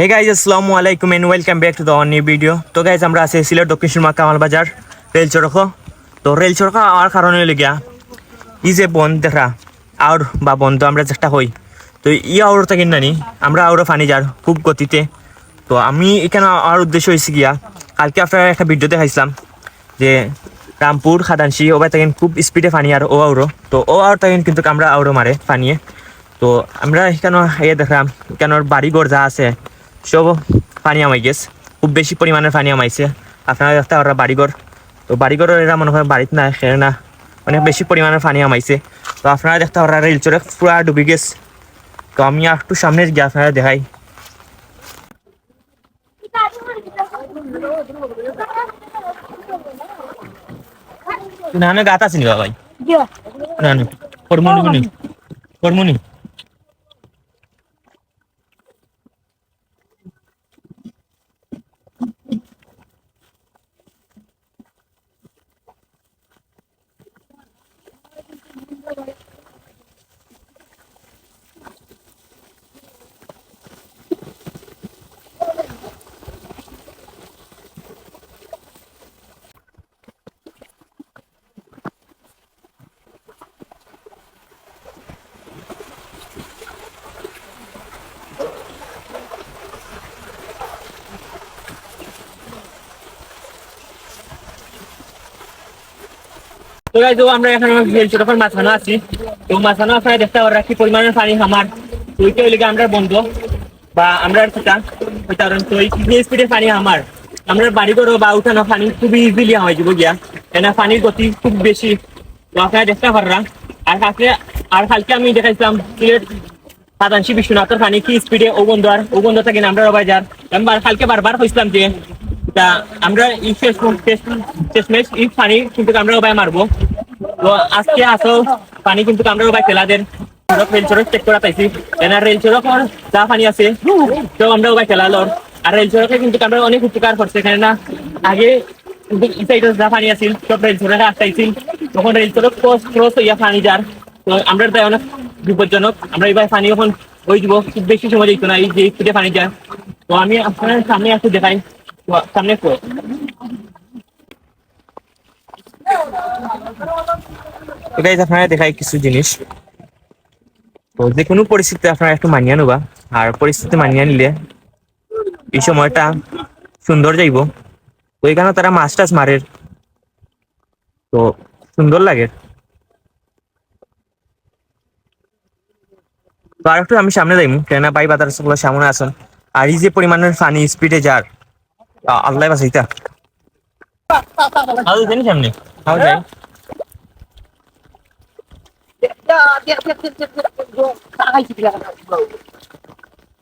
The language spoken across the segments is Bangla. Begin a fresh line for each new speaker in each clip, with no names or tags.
হে গাইজ আসসালামু আলাইকুম and welcome back to the new video তো গাইজ আমরা আছি সিলেট দক্ষিণ সুরমা কামাল বাজার, রেল চড়ক। তো রেল চড়ক আর কারণে লেগিয়া ই যে বন দেখা আউর বা বন্ধ আমরা যেটা হই, তো ই আউর থাকি নানি আমরা আউরও ফানি যার খুব গতিতে। তো আমি এখানে আর উদ্দেশ্য হয়েছে গিয়া, কালকে আপনার একটা ভিডিও দেখাইছিলাম যে রামপুর, খাদানসি ওবার থাকেন খুব স্পিডে ফানি আর ও আউরো তো ও আউর থাকেন কিন্তু আমরা আউরো মারে ফানিয়ে। তো আমরা এখানে ইয়ে দেখলাম এখানে বাড়িঘর যা আছে সব পানি আমাই গেছে। খুব বেশি পরিমাণের পানি আমাইছে আপনারা দেখতে ওরা বাড়িঘর তো বাড়িঘর এরা মনে হয় বাড়িতে না সেরে না অনেক বেশি পরিমাণের পানি আমাইছে তো আপনারা দেখতে ওরা রেল চড়ে পুরা ডুবে গেছে। তো আমি একটু সামনে গিয়ে আপনারা দেখাই। না না? গাত আছে নি ভাই না? না কর্মনি কোনি কর্মনি তো আমরা মাঝখানে আছি। তো আপনারা দেখতে পারেন কি পরিমাণের পানি, আমার ওইটা হইলে আমরা বন্ধ? বা আমরা সেটা ওই কারণ তো এই স্পিডে পানি আমার? আমরা বাড়ি করো বা উঠানো পানি খুবই ইজিলি হয়ে গিয়া। এনা পানির গতি খুব বেশি। তো আপনারা দেখতে পাররা আর কালকে আর কালকে আমি দেখাইছিলাম সাধারণশী বিশ্বনাথের পানি কি স্পিডে ও বন্ধ আর ও বন্ধ থাকে আমরা রবাই যার। কালকে বারবার কইছিলাম যে তা আমরা শেষ পানি কিন্তু আমরা রবাই মারবো। তো আজকে আসো, পানি কিন্তু খেলাদের রেল চেক করা পাইছি। এনা রেল যা পানি আছে, তো আমরা রবাই খেলালোর আর রেল কিন্তু অনেক উপকার করছে আগে যা পানি সব রেল তখন রেল চড়ক ক্রস ক্রস হইয়া পানি যার, তো আমরা তাই অনেক বিপজ্জনক। আমরা এবার পানি যখন ওই দিব খুব বেশি সময় দিত না, এই যে পানি যায় তো আমি আপনার সামনে একটু দেখাই। সামনে তো গাইজ আপনারা দেখাই কিছু জিনিস। তো যে কোনো পরিস্থিতি আপনারা একটু মানিয়ে নেবা। আর পরিস্থিতি মানিয়ে নিলে এই সময়টা সুন্দর যাইব। তো এখানে তারা মাছ টাছ মারে তো সুন্দর লাগে। তো আর একটু আমি সামনে যাইমু। বাই বাজারগুলো সামনে আসুন আর এই যে পরিমাণের পানি স্পিডে যার আল্লাহ বাসাইতা আরও জানি সামনে? আরও যাই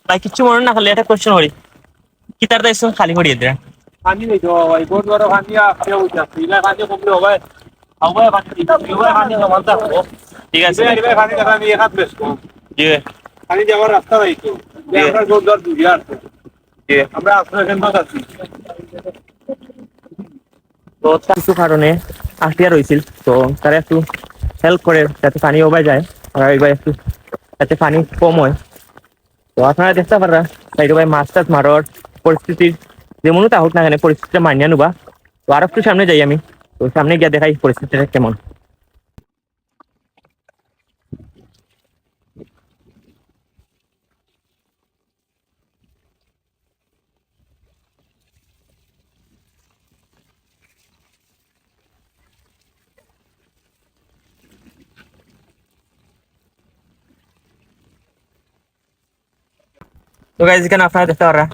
ভাই কিচ্ছু মনে না খালি একটা কোশ্চেন করি। কি তার দায়িত্ব? খালি করিয়ে দেয়
পানি নেই তো ভাই বহুত বড় পানি আপনি উঠছে ইলা পানি কমলে হবে। হবে পানি হবে পানি সমান
ঠিক আছে।
এবার পানি দেখা নিয়ে হাত বেশ কম
জি
পানি যাওয়ার রাস্তা নাই তো। আমরা জোর জোর দূরে আছে আমরা
তো কিছু কারণে আটকিয়া রয়েছিল তো তারা একটু হেল্প করে যাতে পানি ওবাই যায়। আর এবার একটু যাতে পানি কম হয়। তো আপনারা দেখতে পারা সাইড ভাই মাছ টাছ মারার পরিস্থিতির যেমনও তা হোক না কেন, পরিস্থিতিটা মানিয়ে নেবা। তো আর একটু সামনে যাই আমি। তো সামনে গিয়ে দেখাই পরিস্থিতিটা কেমন। তো গাইজ এখানে আপনারা দেখতে পারা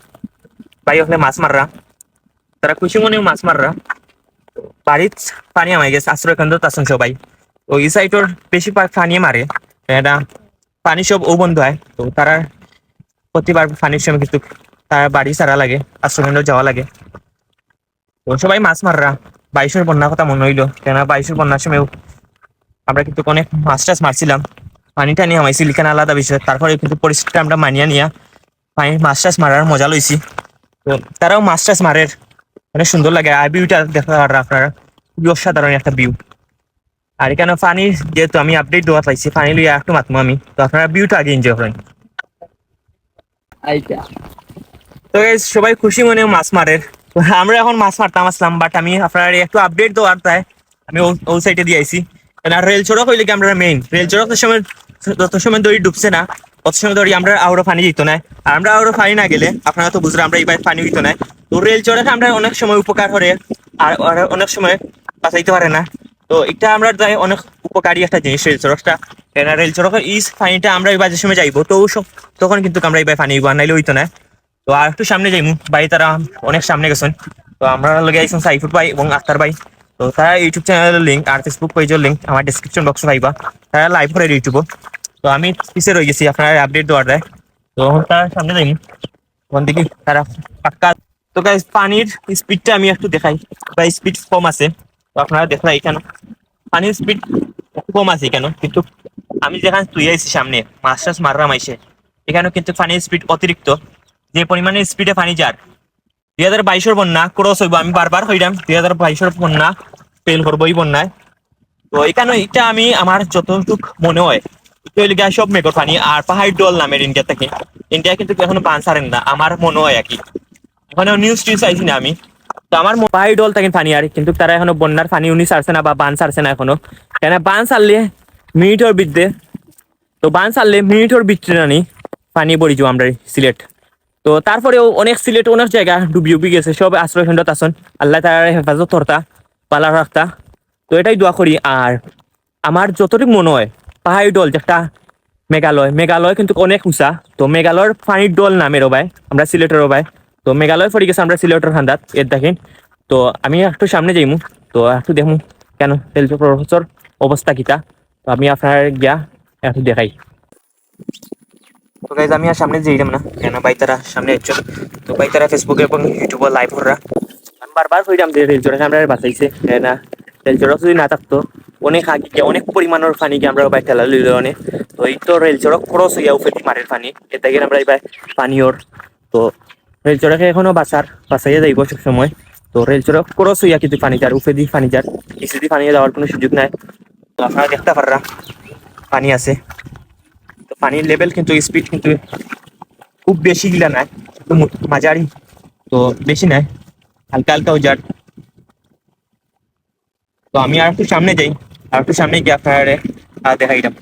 ভাই ওখানে মাছ মাররা। তারা খুশি মনে মাছ মাররা। বাড়িত পানি আমায় গেছে, আশ্রয় কেন্দ্র আছেন সবাই। তো এই সাইডর বেশি পানি মারে। এটা পানি সব ও বন্ধ হয়। তো তারা প্রতিবার পানির সময় কিন্তু তারা বাড়ি ছাড়া লাগে, আশ্রয় কেন্দ্র যাওয়া লাগে। তো সবাই মাছ মাররা। বাইশের বন্যার কথা মনে হইল। কেন বাইশের বন্যার সময় আমরা কিন্তু অনেক মাছ টাছ মারছিলাম। পানি টানি আমাইছিল এখানে আলাদা বিষয়। তারপরে কিন্তু পরিস্থিতিটা আমরা মানিয়ে নিয়ে পানি মাছ টাছ মারার মজা লইছি তো তারাও মাছ টাছ মারের অনেক সুন্দর লাগে আর ভিউটা দেখা আর আপনারা খুবই অসাধারণ একটা ভিউ আর এখানে পানি যেহেতু আমি আপডেট দেওয়া পাইছি পানি লইয়া একটু মাতমো আমি। তো আপনারা ভিউটা আগে এনজয় করেন তো সবাই খুশি মনে মাছ মারের আমরা এখন মাছ মারতাম আসলাম বাট আমি আপনার একটু আপডেট দেওয়ার তাই আমি ও- ওই সাইডে দিয়ে আইছি। আর রেল চড়ক হইলে কি আমরা মেইন রেল চড়ক তো সময় যত সময় দড়ি ডুবছে না। অত দড়ি আমরা আরও পানি দিত না। আমরা আরও পানি না গেলে, আপনারা তো বুঝলেন আমরা এইবার পানি দিত না। তো রেল চড়কে আমরা অনেক সময় উপকার করে, আর অনেক সময় বাঁচাইতে পারে না। তো এটা আমরা যাই অনেক উপকারী একটা জিনিস রেল চড়কটা কেন রেল চড়কের ইস পানিটা আমরা এবার যে সময় যাইবো, তো তখন কিন্তু আমরা এবার পানি দিব নাইলে হইতো না। তো আর একটু সামনে যাইমু ভাই তারা অনেক সামনে গেছেন। তো আমরা লগে আইসন সাইফুট ভাই এবং আক্তার ভাই। তো তারা ইউটিউব চ্যানেলের লিঙ্ক আর ফেসবুক পেজের লিঙ্ক আমার ডিসক্রিপশন বক্সে পাইবা। তারা লাইভ করে ইউটিউব তো আমি পিছে রয়ে গেছি, আপনার আপডেট দেওয়ার দেয়। তো তার সামনে যাইমু ওখান থেকে তারা পাক্কা। তো গাইজ পানির স্পিডটা আমি একটু দেখাই। বা স্পিড কম আছে। তো আপনারা দেখলা এখানে। পানির স্পিড কম আছে কেন কিন্তু আমি যেখানে তুই আইছি সামনে মাছ টাছ মাররাম আইসে। এখানেও কিন্তু পানির স্পিড অতিরিক্ত। যে পরিমাণে স্পিডে পানি যার। দুই হাজার বাইশের বন্যা ক্রস হইব। আমি বারবার হইলাম দুই হাজার বাইশের বন্যা ফেল করব এই বন্যায়। তো এখানে এটা আমি, আমার যতটুক মনে হয় হইলে সব মেঘর পানি আর পাহাড় ডল নামের ইন্ডিয়া থেকে। ইন্ডিয়া কিন্তু এখনও বান ছাড়েন না, আমার মনে হয় কি ওখানে নিউজ টিউজ আইছি না আমি। তো আমার পাহাড়ি ডল থাকেন পানি আর, কিন্তু তারা এখনও বন্যার পানি উনি ছাড়ছে না বা বান ছাড়ছে না এখনও। কেন বান ছাড়লে মিনিটর বিদ্যে তো বান ছাড়লে মিনিটর বিদ্যে নানি পানি বড়ি যাব আমরা সিলেট। তো তারপরেও অনেক সিলেট, অনেক জায়গা ডুবি ডুবি গেছে, সব আশ্রয় কেন্দ্রত আসন আল্লাহ তার হেফাজত করতা পালা রাখতা তো এটাই দোয়া করি, আর আমার যতটুকু মনে হয় পাহাড়ি ডল যেটা মেঘালয় মেঘালয় কিন্তু অনেক উঁচা। তো মেঘালয়ের পানির ডল নামের ওবাই আমরা সিলেটের ওবাই তো মেঘালয় পড়ে গেছে আমরা সিলেটের খান্দাত এর দেখেন তো আমি একটু সামনে যাইমু তো একটু দেখমু কেন রেল প্রফেসর অবস্থা কিতা। তো আমি আপনার গিয়া একটু দেখাই। তো গাইজ আমি আর সামনে যাইলাম না কেন ভাই তারা সামনে একজন তো ভাই তারা ফেসবুকে এবং ইউটিউবে লাইভ করা আমি বারবার কইলাম যে চড়ক আমরা বাঁচাইছে। না চড়ক যদি না থাকতো অনেক আগে অনেক পরিমাণের গিয়ে আমরা ঠেলা লইল অনেক তো এই তো রেল চড়ক ক্রস হইয়া উফেদি মারের পানি এটা গিয়ে আমরা এবার পানিওর তো রেল চড়কে এখনও বাঁচার, বাঁচাইয়া যাইব সব সময় তো রেল চড়ক ক্রস হইয়া কিন্তু পানি যার উফেদি পানি যার। ইসিদি পানি যাওয়ার কোনো সুযোগ নাই। তো আপনারা দেখতে পাররা পানি আছে। তো পানির লেভেল কিন্তু স্পিড কিন্তু খুব বেশি গিলা নাই। মাঝারি। তো বেশি নাই। হালকা হালকা উজার তো আমি আর একটু সামনে যাই, আর একটু সামনে গিয়ে আপনার দেখাইলাম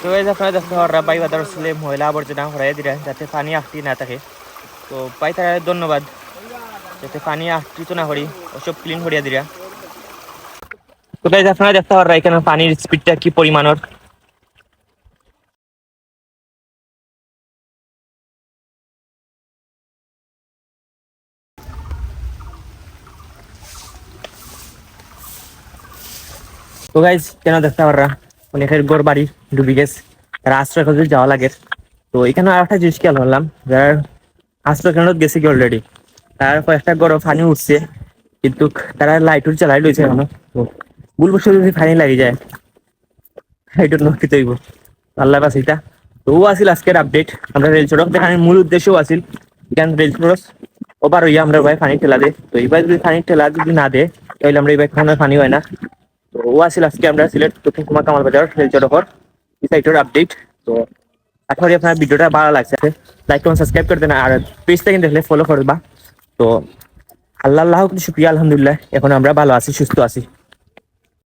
তো এই আপনারা দেখতে পারা বাই বাদার ছেলে মহিলা আবর্জনা হরাই দিলে যাতে পানি আটটি না থাকে। তো পাই তারা ধন্যবাদ। যাতে পানি আটটিত না করি ওসব ক্লিন করিয়া দিরা তো আপনারা দেখতে পারা এখানে পানির স্পিডটা কি পরিমাণের? তো গাইজ কেন দেখতে পাররা অনেকের গোর বাড়ি ডুবি গেছে। তারা আশ্রয় খোঁজে যাওয়া লাগে। তো এখানে আর একটা জিনিস খেয়াল করলাম, যারা আশ্রয় কেন্দ্র গেছে কি অলরেডি তার কয়েকটা গরম পানি উঠছে, কিন্তু তারা লাইট উঠ চালাই লইছে এখনও ভুল বসে যদি পানি লাগি যায় এটা নষ্টিত হইব আল্লাহ বাসিটা তো ও আসিল আজকের আপডেট আমরা রেল সড়ক দেখানোর মূল উদ্দেশ্যও আসিল এখান রেল সড়ক ওবার হইয়া আমরা ভাই পানি ঠেলা দে তো এইবার যদি পানি ঠেলা যদি না দে তাহলে আমরা এইবার কোনো পানি হয় না। তো ও আসিল আজকে আমরা সিলেট দক্ষিণ কুমার কামাল বাজার রেল এই সাইটের আপডেট তো আশা করি আপনার ভিডিওটা ভালো লাগছে। লাইক সাবস্ক্রাইব করে দেন আর পেজটা কিন্তু ফলো করবা তো আল্লাহ আল্লাহ, শুক্রিয়া, আলহামদুলিল্লাহ। এখন আমরা ভালো আছি, সুস্থ আছি।